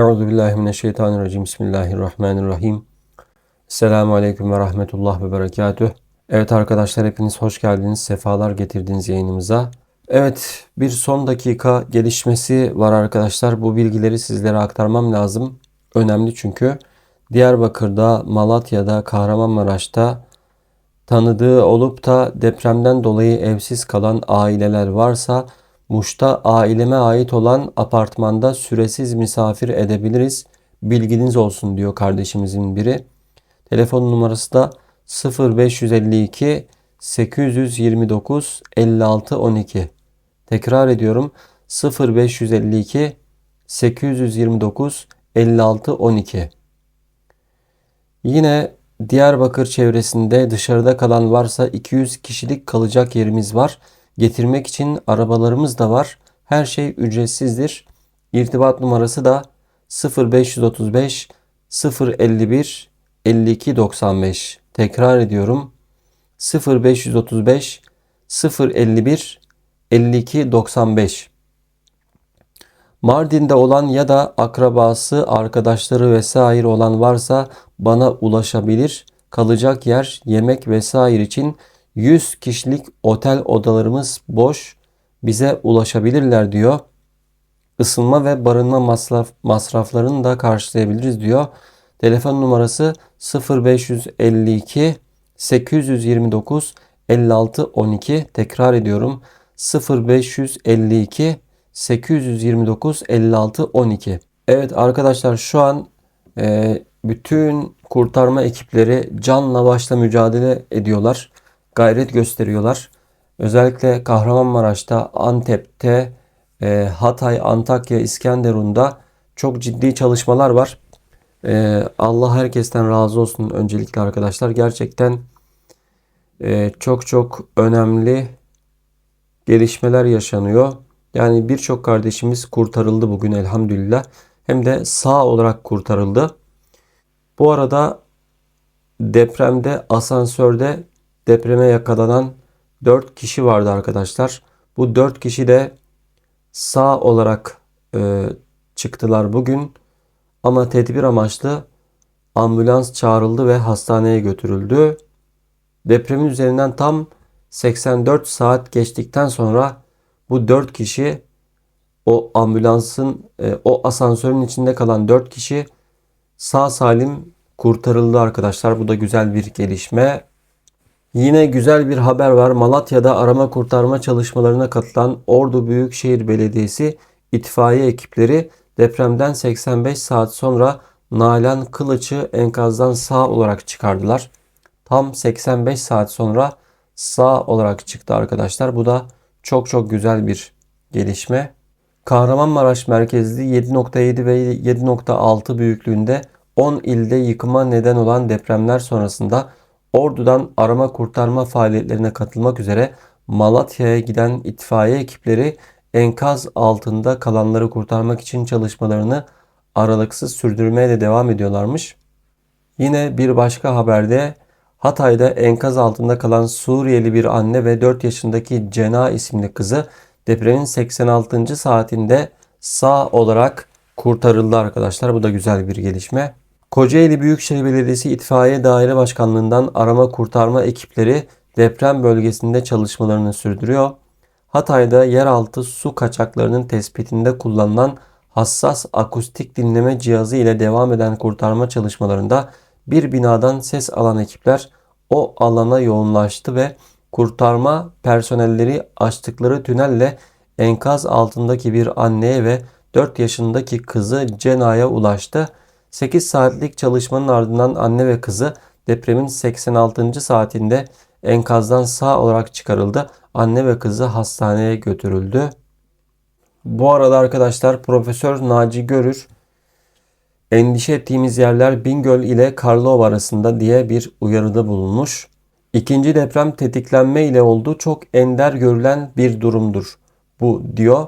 Euzu billahi mineşşeytanirracim. Bismillahirrahmanirrahim. Selamun aleyküm ve rahmetullah ve berekatüh. Evet arkadaşlar hepiniz hoş geldiniz. Sefalar getirdiniz yayınımıza. Evet bir son dakika gelişmesi var arkadaşlar. Bu bilgileri sizlere aktarmam lazım. Önemli çünkü. Diyarbakır'da, Malatya'da, Kahramanmaraş'ta tanıdığı olup da depremden dolayı evsiz kalan aileler varsa Muş'ta aileme ait olan apartmanda süresiz misafir edebiliriz. Bilginiz olsun diyor kardeşimizin biri. Telefon numarası da 0552 829 56 12. Tekrar ediyorum 0552 829 56 12. Yine Diyarbakır çevresinde dışarıda kalan varsa 200 kişilik kalacak yerimiz var. Getirmek için arabalarımız da var. Her şey ücretsizdir. İrtibat numarası da 0535 051 52 95. Tekrar ediyorum. 0535 051 52 95. Mardin'de olan ya da akrabası, arkadaşları vesaire olan varsa bana ulaşabilir. Kalacak yer, yemek vesaire için 100 kişilik otel odalarımız boş. Bize ulaşabilirler diyor. Isınma ve barınma masraf, masraflarını da karşılayabiliriz diyor. Telefon numarası 0552 829 56 12. Tekrar ediyorum. 0552 829 56 12. Evet arkadaşlar şu an e, bütün kurtarma ekipleri canla başla mücadele ediyorlar. Gayret gösteriyorlar. Özellikle Kahramanmaraş'ta, Antep'te, e, Hatay, Antakya, İskenderun'da çok ciddi çalışmalar var. E, Allah herkesten razı olsun öncelikle arkadaşlar. Gerçekten e, çok çok önemli gelişmeler yaşanıyor. Yani birçok kardeşimiz kurtarıldı bugün elhamdülillah. Hem de sağ olarak kurtarıldı. Bu arada depremde asansörde depreme yakalanan 4 kişi vardı arkadaşlar. Bu 4 kişi de sağ olarak e, çıktılar bugün. Ama tedbir amaçlı ambulans çağrıldı ve hastaneye götürüldü. Depremin üzerinden tam 84 saat geçtikten sonra bu 4 kişi o ambulansın e, o asansörün içinde kalan 4 kişi sağ salim kurtarıldı arkadaşlar. Bu da güzel bir gelişme. Yine güzel bir haber var. Malatya'da arama kurtarma çalışmalarına katılan Ordu Büyükşehir Belediyesi itfaiye ekipleri depremden 85 saat sonra Nalan Kılıç'ı enkazdan sağ olarak çıkardılar. Tam 85 saat sonra sağ olarak çıktı arkadaşlar. Bu da çok çok güzel bir gelişme. Kahramanmaraş merkezli 7.7 ve 7.6 büyüklüğünde 10 ilde yıkıma neden olan depremler sonrasında Ordu'dan arama kurtarma faaliyetlerine katılmak üzere Malatya'ya giden itfaiye ekipleri enkaz altında kalanları kurtarmak için çalışmalarını aralıksız sürdürmeye de devam ediyorlarmış. Yine bir başka haberde Hatay'da enkaz altında kalan Suriyeli bir anne ve 4 yaşındaki Cena isimli kızı depremin 86. saatinde sağ olarak kurtarıldı arkadaşlar. Bu da güzel bir gelişme. Kocaeli Büyükşehir Belediyesi İtfaiye Daire Başkanlığı'ndan arama kurtarma ekipleri deprem bölgesinde çalışmalarını sürdürüyor. Hatay'da yeraltı su kaçaklarının tespitinde kullanılan hassas akustik dinleme cihazı ile devam eden kurtarma çalışmalarında bir binadan ses alan ekipler o alana yoğunlaştı ve kurtarma personelleri açtıkları tünelle enkaz altındaki bir anneye ve 4 yaşındaki kızı Cena'ya ulaştı. 8 saatlik çalışmanın ardından anne ve kızı depremin 86. saatinde enkazdan sağ olarak çıkarıldı. Anne ve kızı hastaneye götürüldü. Bu arada arkadaşlar Profesör Naci Görür endişe ettiğimiz yerler Bingöl ile Karlova arasında diye bir uyarıda bulunmuş. İkinci deprem tetiklenme ile oldu. Çok ender görülen bir durumdur bu diyor.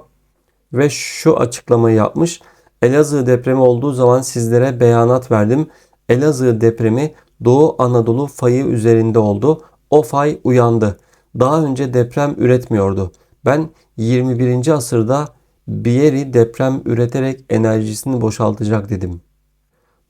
Ve şu açıklamayı yapmış. Elazığ depremi olduğu zaman sizlere beyanat verdim. Elazığ depremi Doğu Anadolu fayı üzerinde oldu. O fay uyandı. Daha önce deprem üretmiyordu. Ben 21. asırda Biyeri deprem üreterek enerjisini boşaltacak dedim.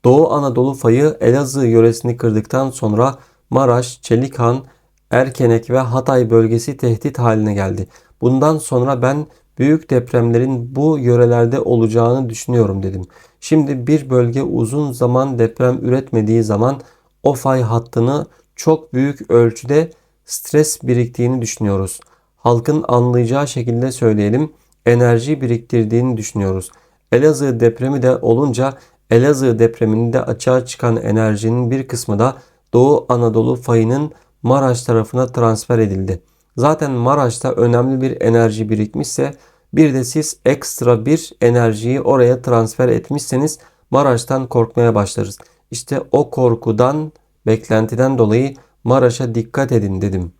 Doğu Anadolu fayı Elazığ yöresini kırdıktan sonra Maraş, Çelikhan, Erkenek ve Hatay bölgesi tehdit haline geldi. Bundan sonra ben büyük depremlerin bu yörelerde olacağını düşünüyorum dedim. Şimdi bir bölge uzun zaman deprem üretmediği zaman o fay hattını çok büyük ölçüde stres biriktiğini düşünüyoruz. Halkın anlayacağı şekilde söyleyelim enerji biriktirdiğini düşünüyoruz. Elazığ depremi de olunca Elazığ depreminde açığa çıkan enerjinin bir kısmı da Doğu Anadolu fayının Maraş tarafına transfer edildi. Zaten Maraş'ta önemli bir enerji birikmişse bir de siz ekstra bir enerjiyi oraya transfer etmişseniz Maraş'tan korkmaya başlarız. İşte o korkudan, beklentiden dolayı Maraş'a dikkat edin dedim.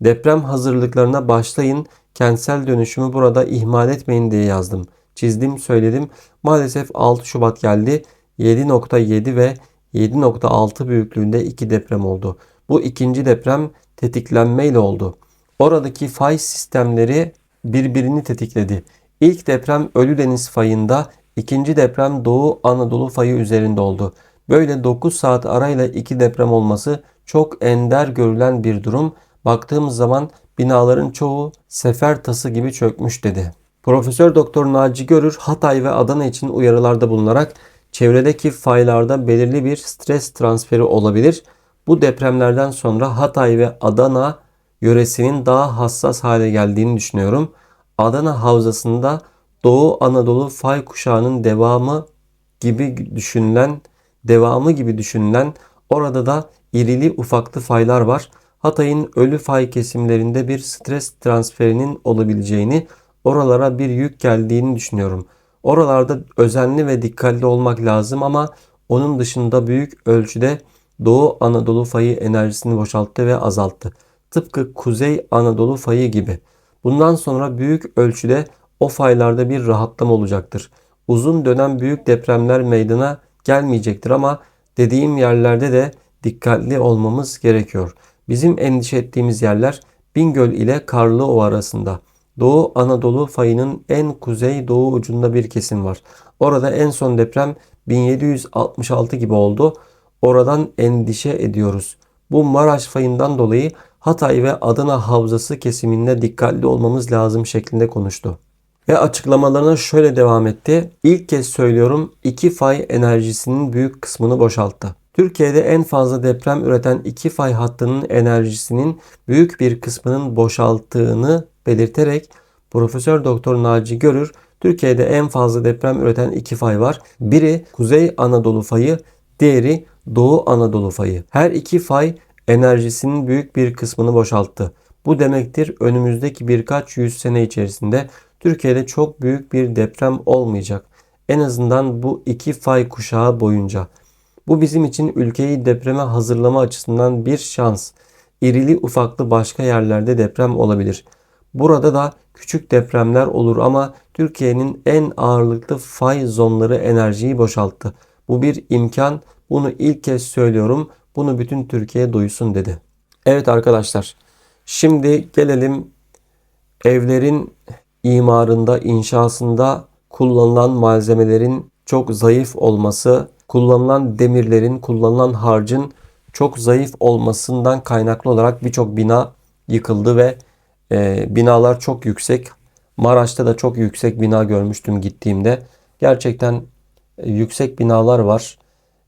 Deprem hazırlıklarına başlayın. Kentsel dönüşümü burada ihmal etmeyin diye yazdım. Çizdim, söyledim. Maalesef 6 Şubat geldi. 7.7 ve 7.6 büyüklüğünde iki deprem oldu. Bu ikinci deprem tetiklenmeyle oldu. Oradaki fay sistemleri birbirini tetikledi. İlk deprem Ölüdeniz fayında, ikinci deprem Doğu Anadolu fayı üzerinde oldu. Böyle 9 saat arayla iki deprem olması çok ender görülen bir durum. Baktığımız zaman binaların çoğu sefer tası gibi çökmüş dedi. Profesör Doktor Naci Görür Hatay ve Adana için uyarılarda bulunarak çevredeki faylarda belirli bir stres transferi olabilir. Bu depremlerden sonra Hatay ve Adana yöresinin daha hassas hale geldiğini düşünüyorum. Adana havzasında Doğu Anadolu fay kuşağının devamı gibi düşünülen devamı gibi düşünülen orada da irili ufaklı faylar var. Hatay'ın ölü fay kesimlerinde bir stres transferinin olabileceğini, oralara bir yük geldiğini düşünüyorum. Oralarda özenli ve dikkatli olmak lazım ama onun dışında büyük ölçüde Doğu Anadolu fayı enerjisini boşalttı ve azalttı. Tıpkı Kuzey Anadolu fayı gibi. Bundan sonra büyük ölçüde o faylarda bir rahatlama olacaktır. Uzun dönem büyük depremler meydana gelmeyecektir ama dediğim yerlerde de dikkatli olmamız gerekiyor. Bizim endişe ettiğimiz yerler Bingöl ile Karlıova arasında. Doğu Anadolu fayının en kuzey doğu ucunda bir kesim var. Orada en son deprem 1766 gibi oldu. Oradan endişe ediyoruz. Bu Maraş fayından dolayı Hatay ve Adana havzası kesiminde dikkatli olmamız lazım şeklinde konuştu. Ve açıklamalarına şöyle devam etti. İlk kez söylüyorum iki fay enerjisinin büyük kısmını boşalttı. Türkiye'de en fazla deprem üreten iki fay hattının enerjisinin büyük bir kısmının boşalttığını belirterek Profesör Doktor Naci Görür Türkiye'de en fazla deprem üreten iki fay var. Biri Kuzey Anadolu fayı, diğeri Doğu Anadolu fayı. Her iki fay enerjisinin büyük bir kısmını boşalttı. Bu demektir önümüzdeki birkaç yüz sene içerisinde Türkiye'de çok büyük bir deprem olmayacak. En azından bu iki fay kuşağı boyunca. Bu bizim için ülkeyi depreme hazırlama açısından bir şans. İrili ufaklı başka yerlerde deprem olabilir. Burada da küçük depremler olur ama Türkiye'nin en ağırlıklı fay zonları enerjiyi boşalttı. Bu bir imkan. Bunu ilk kez söylüyorum. Bunu bütün Türkiye duysun dedi. Evet arkadaşlar. Şimdi gelelim evlerin imarında, inşasında kullanılan malzemelerin çok zayıf olması, kullanılan demirlerin, kullanılan harcın çok zayıf olmasından kaynaklı olarak birçok bina yıkıldı ve e, binalar çok yüksek. Maraş'ta da çok yüksek bina görmüştüm gittiğimde. Gerçekten e, yüksek binalar var.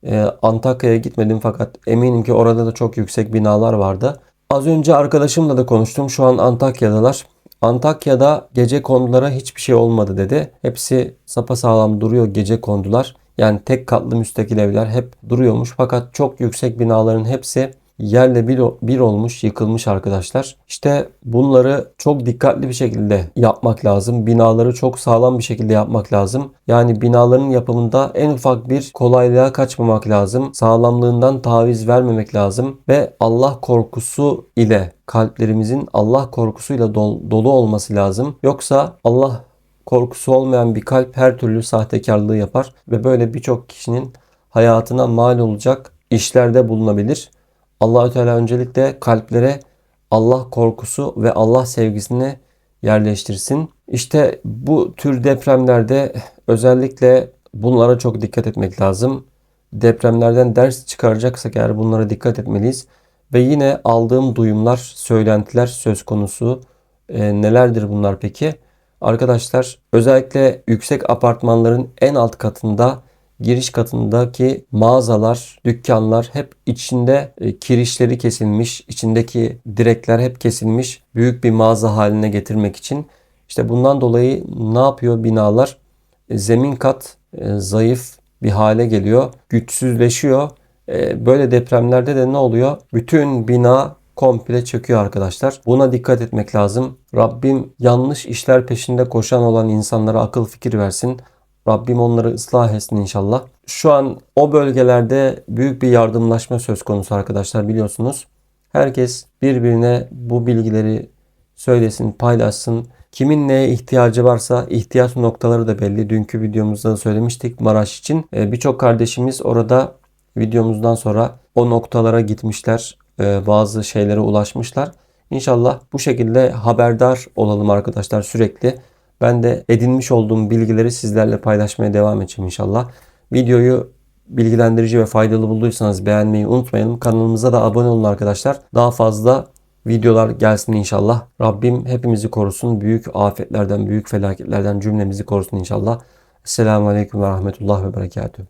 E, Antakya'ya gitmedim fakat eminim ki orada da çok yüksek binalar vardı. Az önce arkadaşımla da konuştum. Şu an Antakya'dalar. Antakya'da gece kondulara hiçbir şey olmadı dedi. Hepsi sapasağlam duruyor gece kondular. Yani tek katlı müstakil evler hep duruyormuş. Fakat çok yüksek binaların hepsi yerle bir, bir olmuş, yıkılmış arkadaşlar. İşte bunları çok dikkatli bir şekilde yapmak lazım. Binaları çok sağlam bir şekilde yapmak lazım. Yani binaların yapımında en ufak bir kolaylığa kaçmamak lazım. Sağlamlığından taviz vermemek lazım ve Allah korkusu ile kalplerimizin Allah korkusuyla dolu olması lazım. Yoksa Allah korkusu olmayan bir kalp her türlü sahtekarlığı yapar ve böyle birçok kişinin hayatına mal olacak işlerde bulunabilir. Allahü Teala öncelikle kalplere Allah korkusu ve Allah sevgisini yerleştirsin. İşte bu tür depremlerde özellikle bunlara çok dikkat etmek lazım. Depremlerden ders çıkaracaksak eğer bunlara dikkat etmeliyiz. Ve yine aldığım duyumlar, söylentiler söz konusu. E, nelerdir bunlar peki? Arkadaşlar özellikle yüksek apartmanların en alt katında giriş katındaki mağazalar, dükkanlar hep içinde e, kirişleri kesilmiş, içindeki direkler hep kesilmiş büyük bir mağaza haline getirmek için. İşte bundan dolayı ne yapıyor binalar? E, zemin kat e, zayıf bir hale geliyor, güçsüzleşiyor. Böyle depremlerde de ne oluyor? Bütün bina komple çöküyor arkadaşlar. Buna dikkat etmek lazım. Rabbim yanlış işler peşinde koşan olan insanlara akıl fikir versin. Rabbim onları ıslah etsin inşallah. Şu an o bölgelerde büyük bir yardımlaşma söz konusu arkadaşlar biliyorsunuz. Herkes birbirine bu bilgileri söylesin, paylaşsın. Kimin neye ihtiyacı varsa ihtiyaç noktaları da belli. Dünkü videomuzda da söylemiştik Maraş için. Ee, Birçok kardeşimiz orada videomuzdan sonra o noktalara gitmişler. Ee, bazı şeylere ulaşmışlar. İnşallah bu şekilde haberdar olalım arkadaşlar sürekli. Ben de edinmiş olduğum bilgileri sizlerle paylaşmaya devam edeceğim inşallah. Videoyu bilgilendirici ve faydalı bulduysanız beğenmeyi unutmayın. Kanalımıza da abone olun arkadaşlar. Daha fazla videolar gelsin inşallah. Rabbim hepimizi korusun. Büyük afetlerden, büyük felaketlerden cümlemizi korusun inşallah. Esselamu Aleyküm ve Rahmetullah ve Berekatuhu.